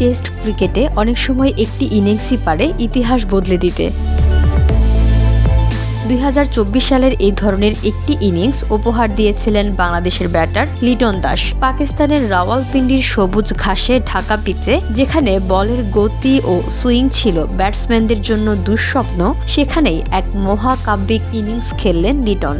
Test ক্রিকেটে অনেক সময় একটি ইনিংসই পারে ইতিহাস বদলে দিতে। দুই হাজার চব্বিশ সালের এই ধরনের একটি ইনিংস উপহার দিয়েছিলেন বাংলাদেশের ব্যাটার লিটন দাস। পাকিস্তানের রাওয়ালপিন্ডির সবুজ ঘাসে ঢাকা পিচে, যেখানে বলের গতি ও সুইং ছিল ব্যাটসম্যানদের জন্য দুঃস্বপ্ন, সেখানেই এক মহাকাব্যিক ইনিংস খেললেন লিটন।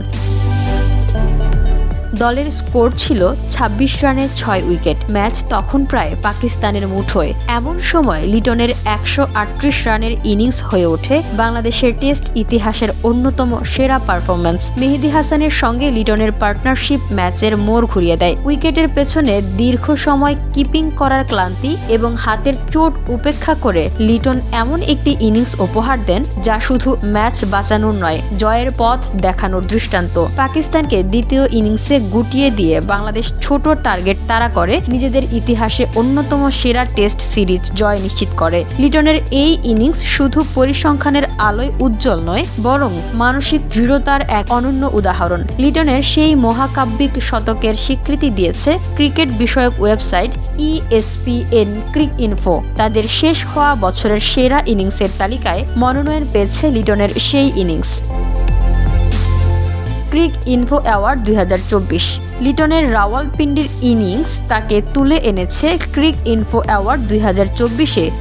দলের স্কোর ছিল ২৬ রানে ছয় উইকেট। ম্যাচ তখন প্রায় পাকিস্তানের মুঠোয় এমন সময় লিটনের একশো আটত্রিশ রানের ইনিংস হয়ে ওঠে বাংলাদেশের টেস্ট ইতিহাসের অন্যতম সেরা পারফরম্যান্স। মেহেদি হাসানের সঙ্গে লিটনের পার্টনারশিপ ম্যাচের মোড় ঘুরিয়ে দেয়। উইকেটের পেছনে দীর্ঘ সময় কিপিং করার ক্লান্তি এবং হাতের চোট উপেক্ষা করে লিটন এমন একটি ইনিংস উপহার দেন যা শুধু ম্যাচ বাঁচানোর নয়, জয়ের পথ দেখানোর দৃষ্টান্ত। পাকিস্তানকে দ্বিতীয় ইনিংসে গুটিয়ে দিয়ে বাংলাদেশ ছোট টার্গেট তারা করে, নিজেদের ইতিহাসে অন্যতম সেরা টেস্ট সিরিজ জয় নিশ্চিত করে। লিটনের এই ইনিংস শুধু পরিসংখ্যানের আলোয় উজ্জ্বল নয়, বরং মানসিক দৃঢ়তার এক অনন্য উদাহরণ। লিটনের সেই মহাকাব্যিক শতকের স্বীকৃতি দিয়েছে ক্রিকেট বিষয়ক website E ESPN Cricinfo. তাদের শেষ হওয়া বছরের সেরা ইনিংসের তালিকায় মনোনয়ন পেয়েছে লিটনের সেই ইনিংস। ক্রিক ইনফো অ্যাওয়ার্ড দুই হাজার চব্বিশ। লিটনের রাওয়ালপিন্ডির ইনিংস তাকে তুলে এনেছে ক্রিক ইনফো অ্যাওয়ার্ড দুই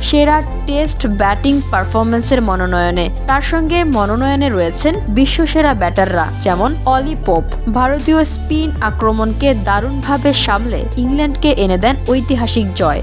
সেরা টেস্ট ব্যাটিং পারফরমেন্সের মনোনয়নে। তার সঙ্গে মনোনয়নে রয়েছেন বিশ্বসেরা ব্যাটাররা, যেমন অলি পোপ। ভারতীয় স্পিন আক্রমণকে দারুণভাবে সামলে ইংল্যান্ডকে এনে দেন ঐতিহাসিক জয়।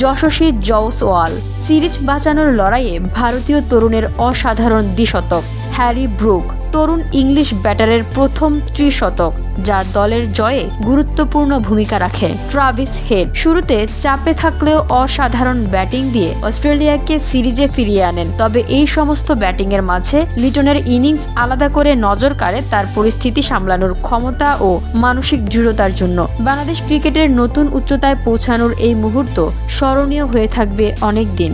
যশস্বী জওসওয়াল। সিরিজ বাঁচানোর লড়াইয়ে ভারতীয় তরুণের অসাধারণ দ্বিশতক। হ্যারি ব্রুক, তরুণ ইংলিশ ব্যাটারের প্রথম ত্রিশতক, যা দলের জয়ে গুরুত্বপূর্ণ ভূমিকা রাখে। ট্রাভিস হেড, শুরুতে চাপে থাকলেও অসাধারণ ব্যাটিং দিয়ে অস্ট্রেলিয়াকে সিরিজে ফিরিয়ে আনেন। তবে এই সমস্ত ব্যাটিংয়ের মাঝে লিটনের ইনিংস আলাদা করে নজর কাড়ে তার পরিস্থিতি সামলানোর ক্ষমতা ও মানসিক দৃঢ়তার জন্য। বাংলাদেশ ক্রিকেটের নতুন উচ্চতায় পৌঁছানোর এই মুহূর্ত স্মরণীয় হয়ে থাকবে অনেক দিন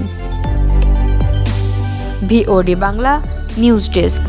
ভিওডি বাংলা News Desk.